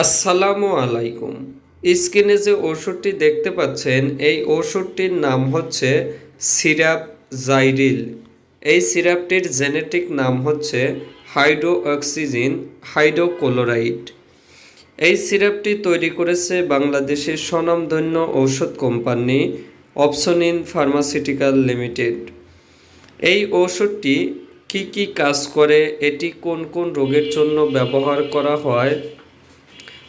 আসসালামু আলাইকুম। স্ক্রিনে যে ওষুধটি দেখতে পাচ্ছেন, এই ওষুধটির নাম হচ্ছে সিরাপ জাইরিল। এই সিরাপটির জেনেটিক নাম হচ্ছে হাইড্রো অক্সিজেন হাইড্রোক্লোরাইড। এই সিরাপটি তৈরি করেছে বাংলাদেশের স্বনামধন্য ঔষধ কোম্পানি অপসনিন ফার্মাসিউটিক্যাল লিমিটেড। এই ঔষধটি কি কি কাজ করে, এটি কোন কোন রোগের জন্য ব্যবহার করা হয়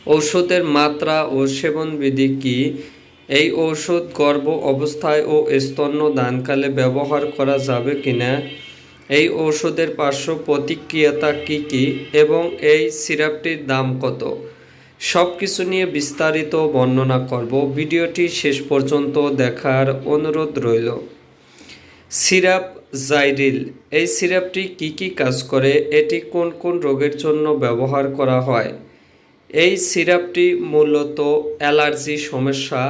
ঔষধের মাত্রা ও সেবনবিধি কি? এই ঔষধ গর্ভ অবস্থায় ও স্তন্য দানকালে ব্যবহার করা যাবে কিনা? এই ঔষধের পার্শ্ব প্রতিক্রিয়াতা কি কি? এবং এই সিরাপটির দাম কত? সব কিছু নিয়ে বিস্তারিত বর্ণনা করব। ভিডিওটি শেষ পর্যন্ত দেখার অনুরোধ রইল। সিরাপ জাইরিল, এই সিরাপটি কি কি কাজ করে? এটি কোন কোন রোগের জন্য ব্যবহার করা হয়? এই সিরাপটি মূলত অ্যালার্জি সমস্যা,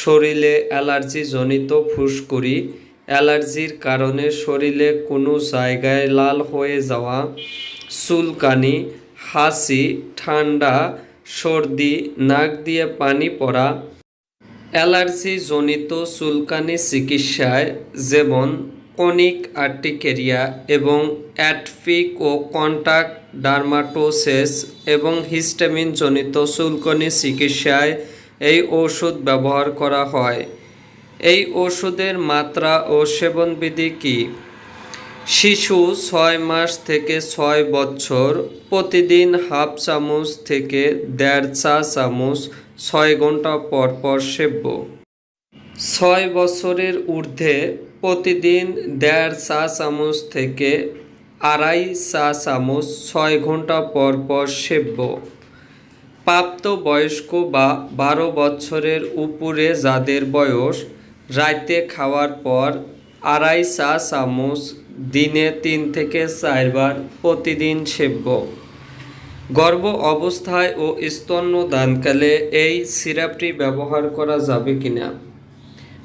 শরীরে অ্যালার্জিজনিত ফুসকুড়ি, অ্যালার্জির কারণে শরীরে কোনো জায়গায় লাল হয়ে যাওয়া, চুলকানি হাসি ঠান্ডা, সর্দি, নাক দিয়ে পানি পড়া, অ্যালার্জিজনিত চুলকানি চিকিৎসায় যেমন কনিক আর্টিকেরিয়া এবং অ্যাটফিক ও কন্টাক্ট ডার্মাটোসেস এবং হিস্টামিনজনিত চুলকানি চিকিৎসায় এই ঔষধ ব্যবহার করা হয়। এই ওষুধের মাত্রা ও সেবনবিধি কী? শিশু ছয় মাস থেকে ছয় বছর, প্রতিদিন হাফ চামচ থেকে দেড় চা চামচ ছয় ঘণ্টা পর পর সেব্য। ছয় বছরের ঊর্ধ্বে প্রতিদিন দেড় চা চামচ থেকে আড়াই চা চামচ ছয় ঘণ্টা পর পর সেব্য। প্রাপ্তবয়স্ক বা বারো বছরের উপরে যাদের বয়স রাতে খাওয়ার পর আড়াই চা চামচ, দিনে তিন থেকে চারবার প্রতিদিন সেব্য। গর্ভ অবস্থায় ও স্তন্যদানকালে এই সিরাপটি ব্যবহার করা যাবে কিনা?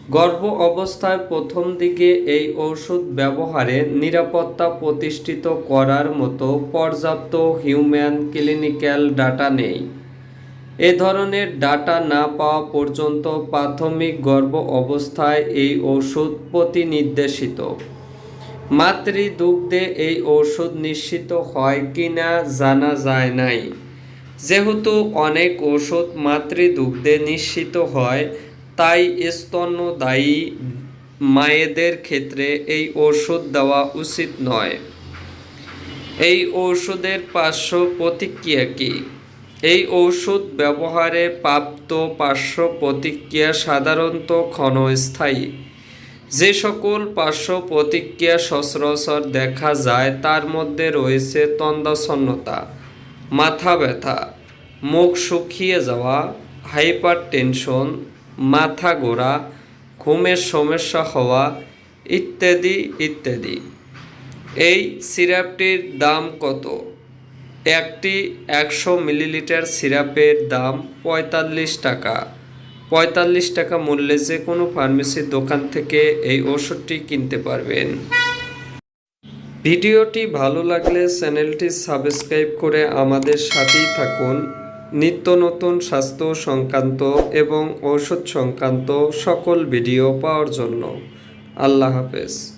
গর্ভ অবস্থায় প্রথম দিকে এই ঔষধ ব্যবহারে নিরাপত্তা প্রতিষ্ঠিত করার মতো পর্যাপ্ত হিউম্যান ক্লিনিক্যাল ডাটা নেই। এ ধরনের ডাটা না পাওয়া পর্যন্ত প্রাথমিক গর্ভ অবস্থায় এই ওষুধ প্রতিনির্দেশিত। মাতৃদুগ্ধে এই ঔষধ নিশ্চিত হয় কিনা জানা যায় নাই। যেহেতু অনেক ওষুধ মাতৃদুগ্ধে নিশ্চিত হয় তাই স্তন্যদায়ী মায়েদের ক্ষেত্রে এই ওষুধ দেওয়া উচিত নয়। এই ঔষধের পার্শ্ব প্রতিক্রিয়া কী? এই ঔষধ ব্যবহারে প্রাপ্ত পার্শ্ব প্রতিক্রিয়া সাধারণত ক্ষণস্থায়ী। যে সকল পার্শ্ব প্রতিক্রিয়া সচরাচর দেখা যায়, তার মধ্যে রয়েছে তন্দাসন্নতা মাথা ব্যথা, মুখ শুকিয়ে যাওয়া হাইপার টেনশন মাথা গোড়া ঘুমের সমস্যা হওয়া ইত্যাদি ইত্যাদি। এই সিরাপটির দাম কত? একটি একশো মিলিলিটার সিরাপের দাম পঁয়তাল্লিশ টাকা। পঁয়তাল্লিশ টাকা মূল্যে যে কোনো ফার্মেসির দোকান থেকে এই ওষুধটি কিনতে পারবেন। ভিডিওটি ভালো লাগলে চ্যানেলটি সাবস্ক্রাইব করে আমাদের সাথেই থাকুন। নিত্য নতুন স্বাস্থ্য সংক্রান্ত এবং ঔষধ সংক্রান্ত সকল ভিডিও পাওয়ার জন্য। আল্লাহ হাফেজ।